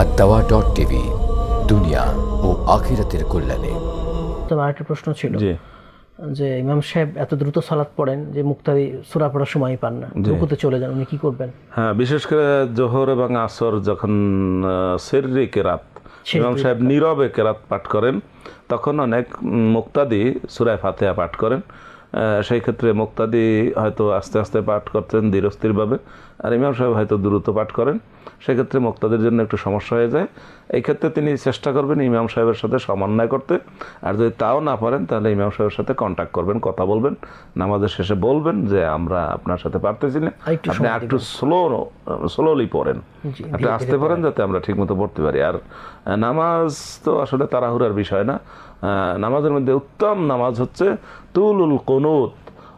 আর দাওয়া dot TV দুনিয়া ও আখিরাতের কল্যাণে। তবে আরেকটা প্রশ্ন ছিল। জি। যে ইমাম সাহেব এত দ্রুত সালাত পড়েন যে মুক্তাদি সূরা পড়ার সময় পান না। রুকুতে চলে যান উনি কি করবেন? হ্যাঁ বিশেষ করে জোহর এবং আসর যখন সেররি কেরাত ইমাম সাহেব নীরবে কেরাত পাঠ করেন তখন অনেক মুক্তাদি সুরায় ফাতেহা পাঠ করেন। সেই ক্ষেত্রে মুক্তাদি হয়তো আস্তে আস্তে পাঠ করতেন ধীরস্থিরভাবে আর ইমাম সাহেব হয়তো দ্রুত পাঠ করেন। সেক্ষেত্রে মুক্তাদের জন্য একটু সমস্যা হয়ে যায়। এই ক্ষেত্রে তিনি চেষ্টা করবেন ইমাম সাহেবের সাথে সমন্বয় করতে আর যদি তাও না পারেন তাহলে ইমাম সাহেবের সাথে কন্ট্যাক্ট করবেন কথা বলবেন নামাজের শেষে বলবেন যে আমরা আপনার সাথে পারতেছি না। আপনি একটু স্লো স্লোলি পড়েন। আপনি আসতে পারেন যাতে আমরা ঠিকমতো পড়তে পারি। আর নামাজ তো আসলে তাড়াহুড়ার বিষয় না। নামাজের মধ্যে উত্তম নামাজ হচ্ছে তুলুল কনুত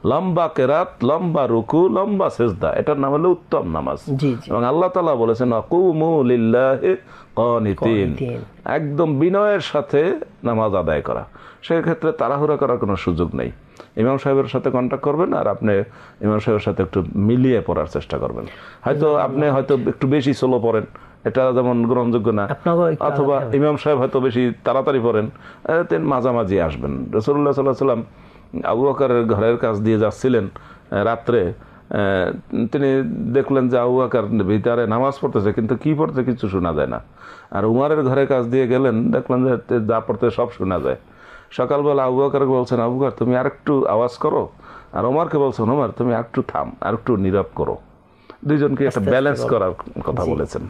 লম্বা কেরাত লম্বা রুকু লম্বা সেজদা। এটার নাম হলো উত্তম নামাজ। এবং আল্লাহ তালা বলেছেন। একদম বিনয়ের সাথে নামাজ আদায় করা। সেক্ষেত্রে তাড়াহুড়া করার কোনো সুযোগ নেই। ইমাম সাহেবের সাথে কন্ট্যাক্ট করবেন আর আপনি ইমাম সাহেবের সাথে একটু মিলিয়ে পড়ার চেষ্টা করবেন। হয়তো আপনি হয়তো একটু বেশি সোলো পড়েন। এটা যেমন গ্রহণযোগ্য না। অথবা ইমাম সাহেব হয়তো বেশি তাড়াতাড়ি পড়েন তেন মাঝামাঝি আসবেন। রসুল্লাহ সাল্লাহ সাল্লাম আবু বকরের ঘরের কাছ দিয়ে যাচ্ছিলেন রাত্রে তিনি দেখলেন যে আবু বকর ভিতরে নামাজ পড়তেছে কিন্তু কি পড়তে কিছু শোনা যায় না। আর উমারের ঘরের কাছ দিয়ে গেলেন দেখলেন যে যা পড়তে সব শোনা যায়। সকালবেলা আবু বকরকে বলছেন আবু বকর তুমি আরেকটু আওয়াজ করো। আর ওমারকে বলছেন ওমার তুমি আরেকটু থাম আরেকটু নীরব করো। দুইজনকে একটা ব্যালেন্স করার কথা বলেছেন।